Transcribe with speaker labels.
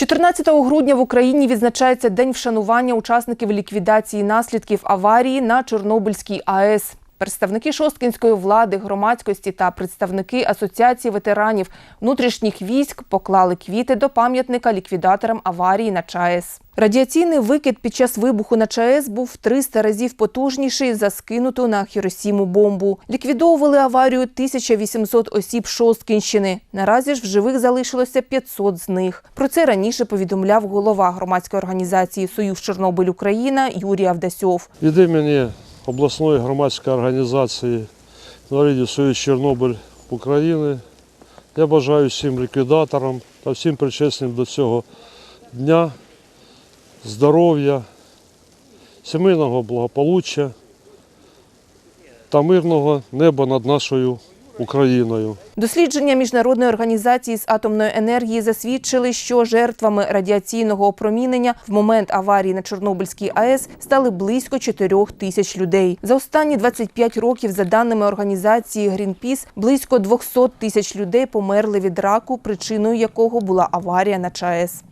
Speaker 1: 14 грудня в Україні відзначається День вшанування учасників ліквідації наслідків аварії на Чорнобильській АЕС. Представники шосткінської влади, громадськості та представники Асоціації ветеранів внутрішніх військ поклали квіти до пам'ятника ліквідаторам аварії на ЧАЕС. Радіаційний викид під час вибуху на ЧАЕС був в 300 разів потужніший за скинуту на Хіросіму бомбу. Ліквідовували аварію 1800 осіб Шосткінщини. Наразі ж в живих залишилося 500 з них. Про це раніше повідомляв голова громадської організації Союз Чорнобиль Україна Юрій Авдасьов.
Speaker 2: Від імені обласної громадської організації інвалідів Союз Чорнобиль України я бажаю всім ліквідаторам та всім причесним до цього дня здоров'я, сімейного благополуччя та мирного неба над нашою Україною.
Speaker 1: Дослідження міжнародної організації з атомної енергії засвідчили, що жертвами радіаційного опромінення в момент аварії на Чорнобильській АЕС стали близько 4 тисяч людей. За останні 25 років, за даними організації Greenpeace, близько 200 тисяч людей померли від раку, причиною якого була аварія на ЧАЕС.